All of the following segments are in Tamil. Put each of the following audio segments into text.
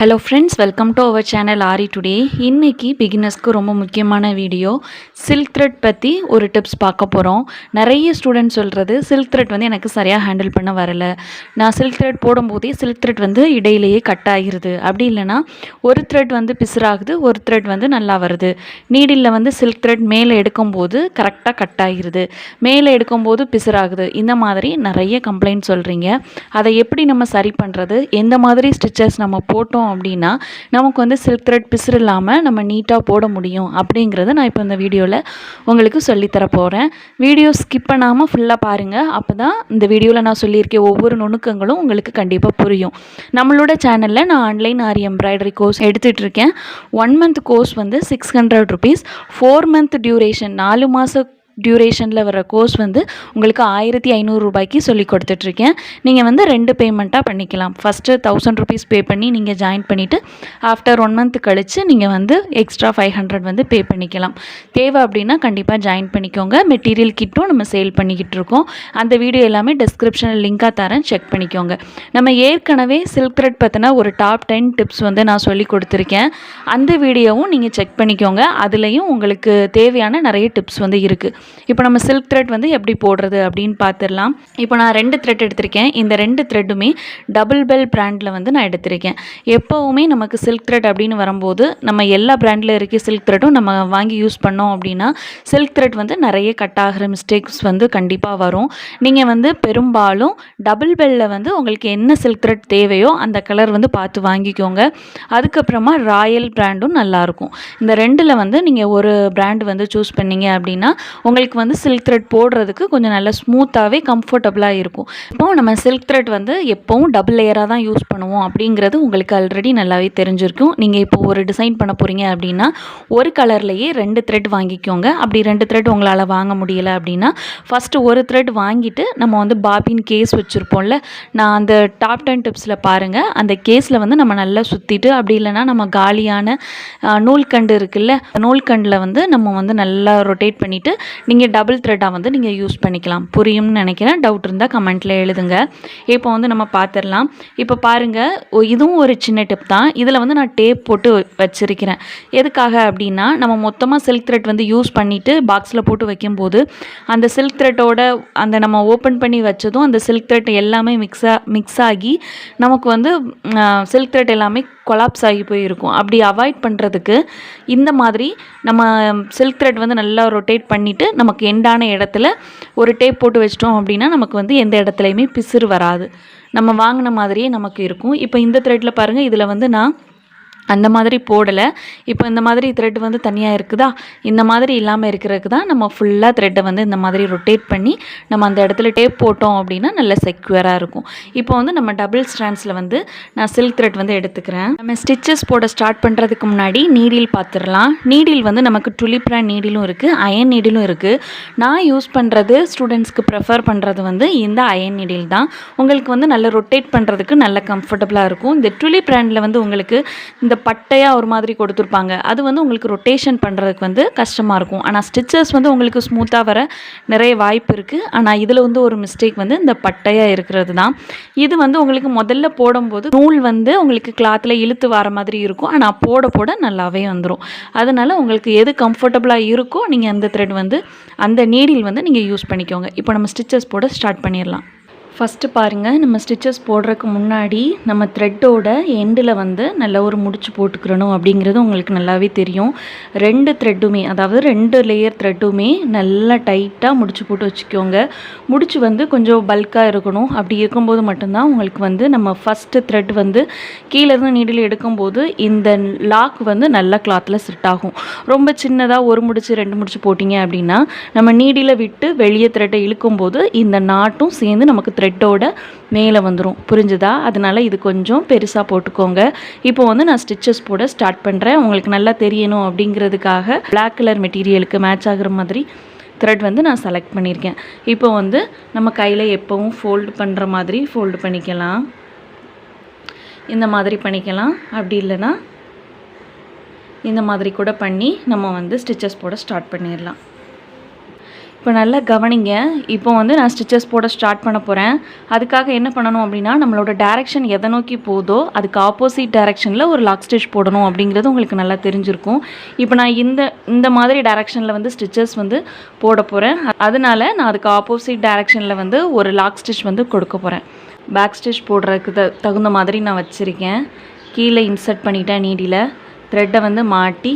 Hello friends welcome to our channel aari today இன்றைக்கி பிகினர்ஸ்க்கு ரொம்ப முக்கியமான வீடியோ சில்க் த்ரெட் பற்றி ஒரு டிப்ஸ் பார்க்க போகிறோம் நிறைய ஸ்டூடெண்ட்ஸ் சொல்கிறது சில்க் த்ரெட் வந்து எனக்கு சரியாக ஹேண்டில் பண்ண வரல. நான் சில்க் த்ரெட் போடும்போதே சில்க் த்ரெட் வந்து இடையிலேயே கட் ஆகிருது அப்படி இல்லைன்னா ஒரு த்ரெட் வந்து பிசுறாகுது ஒரு த்ரெட் வந்து நல்லா வருது. நீடில் வந்து சில்க் த்ரெட் மேலே எடுக்கும்போது கரெக்டாக கட் ஆகிருது மேலே எடுக்கும்போது பிசுறாகுது. இந்த மாதிரி நிறைய கம்ப்ளைண்ட் சொல்கிறீங்க அதை எப்படி நம்ம சரி பண்ணுறது எந்த மாதிரி ஸ்டிச்சஸ் நம்ம போட்டோம் அப்படின்னா நமக்கு வந்து சில்க் த்ரெட் பிசுறு இல்லாமல் நம்ம நீட்டாக போட முடியும் அப்படிங்கிறத நான் இப்போ இந்த வீடியோவில் உங்களுக்கு சொல்லித்தர போகிறேன் வீடியோ ஸ்கிப் பண்ணாமல் ஃபுல்லாக பாருங்கள் அப்போ தான் இந்த வீடியோவில் நான் சொல்லியிருக்கேன் ஒவ்வொரு நுணுக்கங்களும் உங்களுக்கு கண்டிப்பாக புரியும். நம்மளோட சேனலில் நான் ஆன்லைன் ஆரி எம்ப்ராய்டரி கோர்ஸ் எடுத்துகிட்டு இருக்கேன். ஒன் மந்த் கோர்ஸ் வந்து six hundred rupees four month duration நாலு மாத டியூரேஷனில் வர கோர்ஸ் வந்து உங்களுக்கு ஆயிரத்தி ஐநூறு ரூபாய்க்கு சொல்லி கொடுத்துட்ருக்கேன். நீங்கள் வந்து ரெண்டு பேமெண்ட்டாக பண்ணிக்கலாம். ஃபஸ்ட்டு தௌசண்ட் ருபீஸ் பே பண்ணி நீங்கள் ஜாயின் பண்ணிவிட்டு ஆஃப்டர் ஒன் மந்த் கழித்து நீங்கள் வந்து எக்ஸ்ட்ரா ஃபைவ் ஹண்ட்ரட் வந்து பே பண்ணிக்கலாம். தேவை அப்படின்னா கண்டிப்பாக ஜாயின் பண்ணிக்கோங்க. மெட்டீரியல் கிட்டும் நம்ம சேல் பண்ணிக்கிட்டு இருக்கோம் அந்த வீடியோ எல்லாமே டிஸ்கிரிப்ஷனில் லிங்காக தரேன். செக் பண்ணிக்கோங்க. நம்ம ஏற்கனவே சில்க் த்ரெட் பற்றின ஒரு டாப் டென் டிப்ஸ் வந்து நான் சொல்லி கொடுத்துருக்கேன். அந்த வீடியோவும் நீங்கள் செக் பண்ணிக்கோங்க. அதுலேயும் உங்களுக்கு தேவையான நிறைய டிப்ஸ் வந்து இருக்குது இப்போ நம்ம சில்க் த்ரெட் வந்து எப்படி போடுறது அப்படின்னு பார்த்துடலாம். இப்போ நான் ரெண்டு த்ரெட் எடுத்திருக்கேன். இந்த ரெண்டு த்ரெட்டுமே டபுள் பெல் பிராண்டில் வந்து நான் எடுத்திருக்கேன். எப்போவுமே நமக்கு சில்க் த்ரெட் அப்படின்னு வரும்போது நம்ம எல்லா பிராண்டில் இருக்க சில்க் த்ரெட்டும் நம்ம வாங்கி யூஸ் பண்ணோம் அப்படின்னா சில்க் த்ரெட் வந்து நிறைய கட் ஆகிற மிஸ்டேக்ஸ் வந்து கண்டிப்பாக வரும். நீங்கள் வந்து பெரும்பாலும் டபுள் பெல்லில் வந்து உங்களுக்கு என்ன சில்க் த்ரெட் தேவையோ அந்த கலர் வந்து பார்த்து வாங்கிக்கோங்க. அதுக்கப்புறமா ராயல் பிராண்டும் நல்லாயிருக்கும் இந்த ரெண்டில் வந்து நீங்கள் ஒரு பிராண்ட் வந்து சூஸ் பண்ணீங்க அப்படின்னா உங்களுக்கு வந்து சில்க் த்ரெட் போடுறதுக்கு கொஞ்சம் நல்லா ஸ்மூத்தாகவே கம்ஃபர்டபுளாக இருக்கும். இப்போது நம்ம சில்க் த்ரெட் வந்து எப்போவும் டபுள் லேயராக தான் யூஸ் பண்ணுவோம் அப்படிங்கிறது உங்களுக்கு ஆல்ரெடி நல்லாவே தெரிஞ்சிருக்கும். நீங்கள் இப்போ ஒரு டிசைன் பண்ண போகிறீங்க அப்படின்னா ஒரு கலர்லேயே ரெண்டு த்ரெட் வாங்கிக்கோங்க. அப்படி ரெண்டு த்ரெட் உங்களால் வாங்க முடியலை அப்படின்னா ஃபஸ்ட்டு ஒரு த்ரெட் வாங்கிட்டு நம்ம வந்து பாபின் கேஸ் வச்சுருப்போம்ல நான் அந்த டாப் டென் டிப்ஸில் பாருங்கள் அந்த கேஸில் வந்து நம்ம நல்லா சுற்றிட்டு அப்படி இல்லைன்னா நம்ம காலியான நூல்கண்டு இருக்குல்ல நூல்கண்டில் வந்து நம்ம வந்து நல்லா ரொட்டேட் பண்ணிவிட்டு நீங்கள் டபுள் த்ரெட்டாக வந்து நீங்கள் யூஸ் பண்ணிக்கலாம். புரியும்னு நினைக்கிறேன். டவுட் இருந்தால் கமெண்ட்டில் எழுதுங்க. இப்போ வந்து நம்ம பார்த்துடலாம் இப்போ பாருங்கள் இதுவும் ஒரு சின்ன டிப் தான். இதில் வந்து நான் டேப் போட்டு வச்சுருக்கிறேன். எதுக்காக அப்படின்னா நம்ம மொத்தமாக சில்க் த்ரெட் வந்து யூஸ் பண்ணிவிட்டு பாக்ஸில் போட்டு வைக்கும்போது அந்த சில்க் த்ரெட்டோட அந்த நம்ம ஓப்பன் பண்ணி வச்சதும் அந்த சில்க் த்ரெட் எல்லாமே மிக்ஸாக மிக்ஸ் ஆகி நமக்கு வந்து சில்க் த்ரெட் எல்லாமே கொலாப்ஸ் ஆகி போயிருக்கும். அப்படி அவாய்ட் பண்ணுறதுக்கு இந்த மாதிரி நம்ம சில்க் த்ரெட் வந்து நல்லா ரொட்டேட் பண்ணிவிட்டு நமக்கு எண்டான இடத்துல ஒரு டேப் போட்டு வச்சிட்டோம் அப்படின்னா நமக்கு வந்து எந்த இடத்துலையுமே பிசுறு வராது. நம்ம வாங்கின மாதிரியே நமக்கு இருக்கும். இப்போ இந்த த்ரெட்டில் பாருங்கள் இதில் வந்து நான் அந்த மாதிரி போடலை. இப்போ இந்த மாதிரி த்ரெட் வந்து தனியாக இருக்குதா? இந்த மாதிரி இல்லாமல் இருக்கிறதுக்கு தான் நம்ம ஃபுல்லாக த்ரெட்டை வந்து இந்த மாதிரி ரொட்டேட் பண்ணி நம்ம அந்த இடத்துல டேப் போட்டோம் அப்படின்னா நல்ல செக்யூராக இருக்கும். இப்போ வந்து நம்ம டபுள் ஸ்ட்ராண்ட்ஸில் வந்து நான் சில்க் த்ரெட் வந்து எடுத்துக்கிறேன். நம்ம ஸ்டிச்சஸ் போட ஸ்டார்ட் பண்ணுறதுக்கு முன்னாடி நீடில் பார்த்துடலாம். நீடில் வந்து நமக்கு டுலிப்ரா நீடிலும் இருக்குது அயன் நீடிலும் இருக்குது நான் யூஸ் பண்ணுறது ஸ்டூடெண்ட்ஸ்க்கு ப்ரெஃபர் பண்ணுறது வந்து இந்த அயன் நீடில் தான். உங்களுக்கு வந்து நல்லா ரொட்டேட் பண்ணுறதுக்கு நல்ல கம்ஃபர்டபுளாக இருக்கும். இந்த டுலி பிராண்டில் வந்து உங்களுக்கு இந்த பட்டையாக ஒரு மாதிரி கொடுத்துருப்பாங்க. அது வந்து உங்களுக்கு ரொட்டேஷன் பண்ணுறதுக்கு வந்து கஷ்டமாக இருக்கும். ஆனால் ஸ்டிச்சஸ் வந்து உங்களுக்கு ஸ்மூத்தாக வர நிறைய வாய்ப்பு இருக்குது ஆனால் இதில் வந்து ஒரு மிஸ்டேக் வந்து இந்த பட்டையாக இருக்கிறது தான். இது வந்து உங்களுக்கு முதல்ல போடும்போது நூல் வந்து உங்களுக்கு கிளாத்தில் இழுத்து வர மாதிரி இருக்கும். ஆனால் போட போட நல்லாவே வந்துடும் அதனால உங்களுக்கு எது கம்ஃபர்டபுளாக இருக்கோ நீங்கள் அந்த த்ரெட் வந்து அந்த நீடில் வந்து நீங்கள் யூஸ் பண்ணிக்கோங்க. இப்போ நம்ம ஸ்டிச்சஸ் போட ஸ்டார்ட் பண்ணிடலாம். ஃபஸ்ட்டு பாருங்கள் நம்ம ஸ்டிச்சஸ் போடுறதுக்கு முன்னாடி நம்ம த்ரெட்டோட எண்டில் வந்து நல்ல ஒரு முடிச்சு போட்டுக்கிறணும் அப்படிங்கிறது உங்களுக்கு நல்லாவே தெரியும். ரெண்டு த்ரெட்டுமே அதாவது ரெண்டு லேயர் த்ரெட்டுமே நல்லா டைட்டாக முடிச்சு போட்டு வச்சுக்கோங்க. முடிச்சு வந்து கொஞ்சம் பல்காக இருக்கணும். அப்படி இருக்கும்போது மட்டும்தான் உங்களுக்கு வந்து நம்ம ஃபஸ்ட்டு த்ரெட் வந்து கீழே இருந்து நீடில் எடுக்கும்போது இந்த லாக் வந்து நல்லா கிளாத்தில் செட் ஆகும். ரொம்ப சின்னதாக ஒரு முடிச்சு ரெண்டு முடிச்சு போட்டிங்க அப்படின்னா நம்ம நீடியில் விட்டு வெளியே த்ரெட்டை இழுக்கும்போது இந்த நாட்டும் சேர்ந்து நமக்கு த்ரெட் த்ரெட்டோட மேலே வந்துடும் புரிஞ்சுதா? அதனால இது கொஞ்சம் பெருசாக போட்டுக்கோங்க. இப்போ வந்து நான் ஸ்டிச்சஸ் போட ஸ்டார்ட் பண்ணுறேன் உங்களுக்கு நல்லா தெரியணும் அப்படிங்கிறதுக்காக பிளாக் கலர் மெட்டீரியலுக்கு மேட்ச் ஆகுற மாதிரி த்ரெட் வந்து நான் செலக்ட் பண்ணியிருக்கேன். இப்போ வந்து நம்ம கையில் எப்போவும் ஃபோல்டு பண்ணுற மாதிரி ஃபோல்டு பண்ணிக்கலாம். இந்த மாதிரி பண்ணிக்கலாம். அப்படி இல்லைன்னா இந்த மாதிரி கூட பண்ணி நம்ம வந்து ஸ்டிச்சஸ் போட ஸ்டார்ட் பண்ணிடலாம். இப்போ நல்லா கவனிங்க. இப்போ வந்து நான் ஸ்டிச்சஸ் போட ஸ்டார்ட் பண்ண போகிறேன் அதுக்காக என்ன பண்ணணும் அப்படின்னா நம்மளோட டேரெக்ஷன் எதை நோக்கி போதோ அதுக்கு ஆப்போசிட் டேரெக்ஷனில் ஒரு லாக் ஸ்டிச் போடணும் அப்படிங்கிறது உங்களுக்கு நல்லா தெரிஞ்சிருக்கும். இப்போ நான் இந்த இந்த மாதிரி டேரெக்ஷனில் வந்து ஸ்டிச்சஸ் வந்து போட போகிறேன் அதனால நான் அதுக்கு ஆப்போசிட் டேரெக்ஷனில் வந்து ஒரு லாக் ஸ்டிச் வந்து கொடுக்க போகிறேன் பேக் ஸ்டிச் போடுறதுக்கு த தகுந்த மாதிரி நான் வச்சுருக்கேன். கீழே இன்சர்ட் பண்ணிட்டேன் நீடியில் த்ரெட்டை வந்து மாட்டி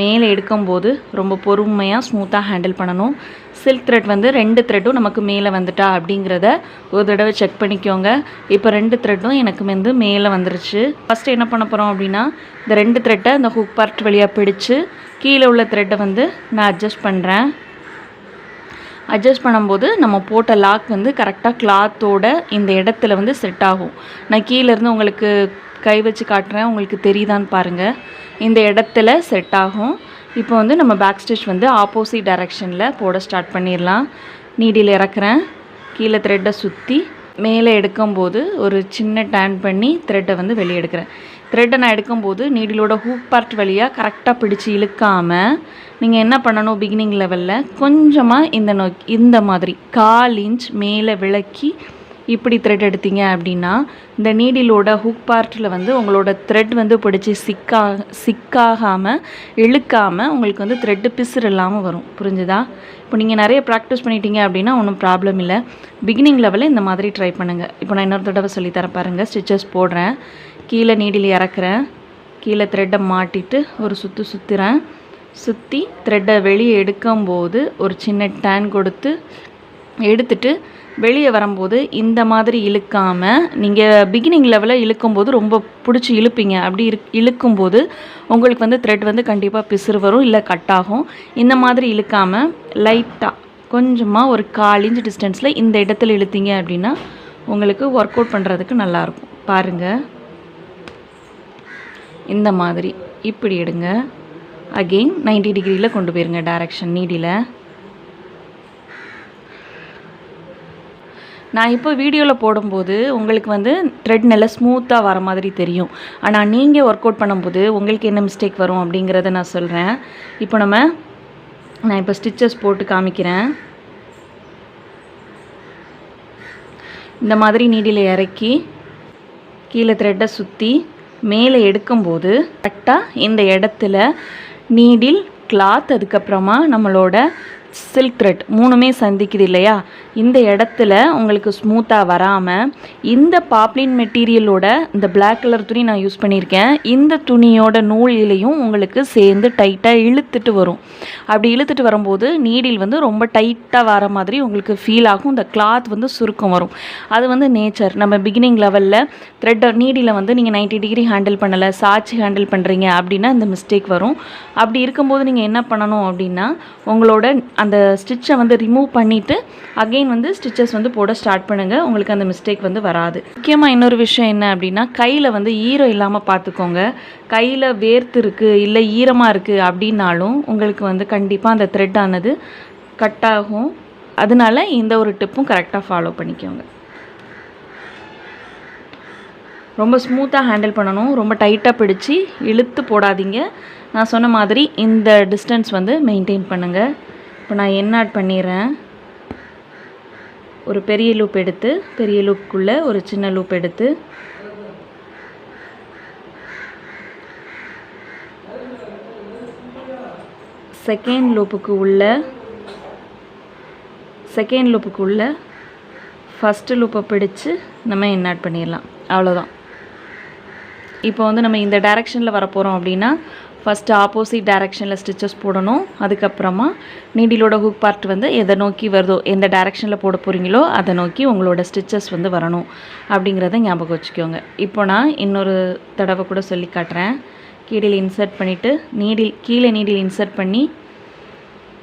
மேலே எடுக்கும்போது ரொம்ப பொறுமையாக ஸ்மூத்தாக ஹேண்டில் பண்ணணும். சில்க் த்ரெட் வந்து ரெண்டு த்ரெட்டும் நமக்கு மேலே வந்துட்டா அப்படிங்கிறத ஒரு தடவை செக் பண்ணிக்கோங்க. இப்போ ரெண்டு த்ரெட்டும் எனக்கு வந்து மேலே வந்துருச்சு. ஃபஸ்ட்டு என்ன பண்ண போகிறோம் அப்படின்னா இந்த ரெண்டு த்ரெட்டை இந்த ஹுக் பார்ட் வழியாக பிடிச்சு கீழே உள்ள த்ரெட்டை வந்து நான் அட்ஜஸ்ட் பண்ணுறேன் அட்ஜஸ்ட் பண்ணும்போது நம்ம போட்ட லாக் வந்து கரெக்டாக கிளாத்தோட இந்த இடத்துல வந்து செட் ஆகும். நான் கீழேருந்து உங்களுக்கு கை வச்சு காட்டுறேன் உங்களுக்கு தெரியுதான்னு பாருங்கள் இந்த இடத்துல செட் ஆகும். இப்போ வந்து நம்ம பேக் ஸ்டிச் வந்து ஆப்போசிட் டைரெக்ஷனில் போட ஸ்டார்ட் பண்ணிடலாம். நீடியில் இறக்குறேன். கீழே த்ரெட்டை சுற்றி மேலே எடுக்கும்போது ஒரு சின்ன டேன் பண்ணி த்ரெட்டை வந்து வெளியே எடுக்கிறேன். த்ரெட்டை நான் எடுக்கும்போது நீடிலோட ஹூக் பார்ட் வழியாக கரெக்டாக பிடிச்சி இழுக்காமல் நீங்கள் என்ன பண்ணணும் பிகினிங் லெவலில் கொஞ்சமாக இந்த நோக்கி இந்த மாதிரி கால் இன்ச் மேலே விளக்கி இப்படி த்ரெட் எடுத்தீங்க அப்படின்னா இந்த நீடிலோட ஹுக் பார்ட்டில் வந்து உங்களோட த்ரெட் வந்து பிடிச்சி சிக்கா சிக்காகாமல் இழுக்காமல் உங்களுக்கு வந்து த்ரெட்டு பிசுறு இல்லாமல் வரும். புரிஞ்சுதா? இப்போ நீங்கள் நிறைய ப்ராக்டிஸ் பண்ணிட்டீங்க அப்படின்னா ஒன்றும் ப்ராப்ளம் இல்லை. பிகினிங் லெவலில் இந்த மாதிரி ட்ரை பண்ணுங்கள் இப்போ நான் இன்னொரு தடவை சொல்லித்தரேன் பாருங்கள் ஸ்டிச்சஸ் போடுறேன். கீழே நீடில் இறக்குறேன். கீழே த்ரெட்டை மாட்டிட்டு ஒரு சுற்று சுற்றுறேன் சுற்றி த்ரெட்டை வெளியே எடுக்கும்போது ஒரு சின்ன டேன் கொடுத்து எடுத்துட்டு வெளியே வரும்போது இந்த மாதிரி இழுக்காமல் நீங்கள் பிகினிங் லெவலில் இழுக்கும்போது ரொம்ப பிடிச்சி இழுப்பீங்க. அப்படி இரு இழுக்கும்போது உங்களுக்கு வந்து த்ரெட் வந்து கண்டிப்பாக பிசுறு வரும் இல்லை கட் ஆகும். இந்த மாதிரி இழுக்காமல் லைட்டாக கொஞ்சமாக ஒரு கால் இன்ச் டிஸ்டன்ஸில் இந்த இடத்துல இழுத்தீங்க அப்படின்னா உங்களுக்கு ஒர்க் அவுட் பண்ணுறதுக்கு நல்லாயிருக்கும் பாருங்கள் இந்த மாதிரி இப்படி எடுங்க. அகெயின் 90 டிகிரியில் கொண்டு போயிருங்க டேரெக்ஷன் நீடியில் நான் இப்போ வீடியோவில் போடும்போது உங்களுக்கு வந்து த்ரெட் நல்லா ஸ்மூத்தாக வர மாதிரி தெரியும். ஆனால் நீங்கள் ஒர்க் அவுட் பண்ணும்போது உங்களுக்கு என்ன மிஸ்டேக் வரும் அப்படிங்கிறத நான் சொல்கிறேன் இப்போ நம்ம நான் இப்போ ஸ்டிச்சஸ் போட்டு காமிக்கிறேன். இந்த மாதிரி நீடியில் இறக்கி கீழே த்ரெட்டை சுற்றி மேலே எடுக்கும்போது கரெக்டாக இந்த இடத்துல நீடில் கிளாத் அதுக்கப்புறமா நம்மளோட சில்க் த்ரெட் மூணுமே சந்திக்குது இல்லையா? இந்த இடத்துல உங்களுக்கு ஸ்மூத்தாக வராமல் இந்த பாப்ளின் மெட்டீரியலோட இந்த பிளாக் கலர் துணி நான் யூஸ் பண்ணியிருக்கேன். இந்த துணியோட நூலிலையும் உங்களுக்கு சேர்ந்து டைட்டாக இழுத்துட்டு வரும். அப்படி இழுத்துட்டு வரும்போது நீடில் வந்து ரொம்ப டைட்டாக வர மாதிரி உங்களுக்கு ஃபீல் ஆகும். இந்த கிளாத் வந்து சுருக்கம் வரும். அது வந்து நேச்சர் நம்ம பிகினிங் லெவலில் த்ரெட்டை நீடியில் வந்து நீங்கள் 90 டிகிரி ஹேண்டில் பண்ணலை சாட்சி ஹேண்டில் பண்ணுறீங்க அப்படின்னா இந்த மிஸ்டேக் வரும். அப்படி இருக்கும்போது நீங்கள் என்ன பண்ணணும் அப்படின்னா உங்களோட அந்த ஸ்டிச்சை வந்து ரிமூவ் பண்ணிவிட்டு அகெயின் வந்து ஸ்டிச்சஸ் வந்து போட ஸ்டார்ட் பண்ணுங்கள் உங்களுக்கு அந்த மிஸ்டேக் வந்து வராது. முக்கியமாக இன்னொரு விஷயம் என்ன அப்படின்னா கையில் வந்து ஈரம் இல்லாமல் பார்த்துக்கோங்க. கையில் வேர்த்து இருக்குது இல்லை ஈரமாக இருக்குது அப்படின்னாலும் உங்களுக்கு வந்து கண்டிப்பாக அந்த த்ரெட் ஆனது கட் ஆகும். அதனால இந்த ஒரு டிப்பும் கரெக்டாக ஃபாலோ பண்ணிக்கோங்க. ரொம்ப ஸ்மூத்தாக ஹேண்டில் பண்ணணும். ரொம்ப டைட்டாக பிடிச்சி இழுத்து போடாதீங்க. நான் சொன்ன மாதிரி இந்த டிஸ்டன்ஸ் வந்து மெயின்டைன் பண்ணுங்கள் இப்போ நான் என்ன ஆட் பண்ணிடுறேன்? ஒரு பெரிய லூப் எடுத்து பெரிய லூப்புக்குள்ளே ஒரு சின்ன லூப் எடுத்து. செகண்ட் லூப்புக்கு உள்ள செகண்ட் லூப்புக்கு உள்ள ஃபஸ்ட்டு லூப்பை பிடிச்சு நம்ம என்ன ஆட் பண்ணிடலாம்? அவ்வளோதான் இப்போ வந்து நம்ம இந்த டைரெக்ஷனில் வரப்போகிறோம் அப்படின்னா ஃபஸ்ட்டு ஆப்போசிட் டேரக்ஷனில் ஸ்டிச்சஸ் போடணும். அதுக்கப்புறமா நீடிலோட ஹூக் பார்ட் வந்து எதை நோக்கி வருதோ எந்த டேரக்ஷனில் போட போகிறீங்களோ அதை நோக்கி உங்களோட ஸ்டிச்சஸ் வந்து வரணும். அப்படிங்கிறத ஞாபகம் வச்சுக்கோங்க. இப்போ நான் இன்னொரு தடவை கூட சொல்லி காட்டுறேன். கீழில் இன்சர்ட் பண்ணிவிட்டு நீடில் கீழே நீடில் இன்சர்ட் பண்ணி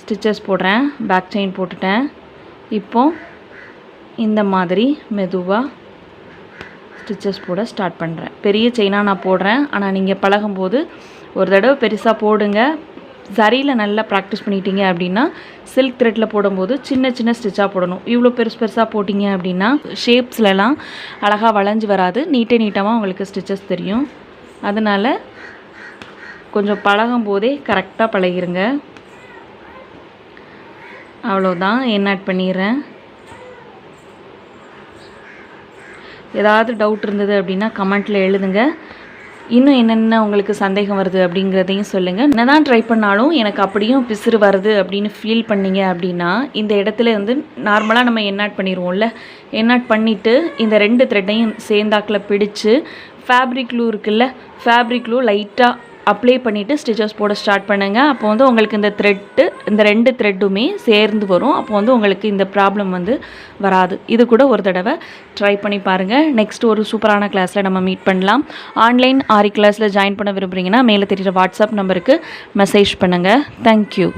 ஸ்டிச்சஸ் போடுறேன். பேக் செயின் போட்டுட்டேன். இப்போ இந்த மாதிரி மெதுவாக ஸ்டிச்சஸ் போட ஸ்டார்ட் பண்ணுறேன் பெரிய செயினாக நான் போடுறேன். ஆனால் நீங்கள் பழகும்போது ஒரு தடவை பெருசாக போடுங்க. சரியில் நல்லா ப்ராக்டிஸ் பண்ணிட்டீங்க அப்படின்னா சில்க் த்ரெட்டில் போடும்போது சின்ன சின்ன ஸ்டிச்சாக போடணும். இவ்வளோ பெருசு பெருசாக போட்டிங்க அப்படின்னா ஷேப்ஸ்லலாம் அழகாக வளைஞ்சு வராது. நீட்டே நீட்டமாக உங்களுக்கு ஸ்டிச்சஸ் தெரியும். அதனால் கொஞ்சம் பழகும் போதே கரெக்டாக பழகிருங்க. அவ்வளோதான் என் ஆட் பண்ணிடுறேன். ஏதாவது டவுட் இருந்தது அப்படின்னா கமெண்ட்டில் எழுதுங்க. இன்னும் என்னென்ன உங்களுக்கு சந்தேகம் வருது அப்படிங்கிறதையும் சொல்லுங்கள் என்னதான் ட்ரை பண்ணாலும் எனக்கு அப்படியும் பிசுறு வருது அப்படின்னு ஃபீல் பண்ணீங்க அப்படின்னா இந்த இடத்துல வந்து நார்மலாக நம்ம என்னாட் பண்ணிடுவோம்ல என்னாட் பண்ணிவிட்டு இந்த ரெண்டு த்ரெட்டையும் சேர்ந்தாக்கில் பிடிச்சு ஃபேப்ரிக் க்ளூ இருக்குல்ல ஃபேப்ரிக் க்ளூ லைட்டாக அப்ளை பண்ணிவிட்டு ஸ்டிச்சஸ் போட ஸ்டார்ட் பண்ணுங்கள் அப்போ வந்து உங்களுக்கு இந்த த்ரெட்டு இந்த ரெண்டு த்ரெட்டுமே சேர்ந்து வரும். அப்போ வந்து உங்களுக்கு இந்த ப்ராப்ளம் வந்து வராது. இது கூட ஒரு தடவை ட்ரை பண்ணி பாருங்கள் நெக்ஸ்ட் ஒரு சூப்பரான கிளாஸில் நம்ம மீட் பண்ணலாம். ஆன்லைன் ஆரி கிளாஸில் ஜாயின் பண்ண விரும்புகிறீங்கன்னா மேலே தெரிகிற வாட்ஸ்அப் நம்பருக்கு மெசேஜ் பண்ணுங்கள் தேங்க்யூ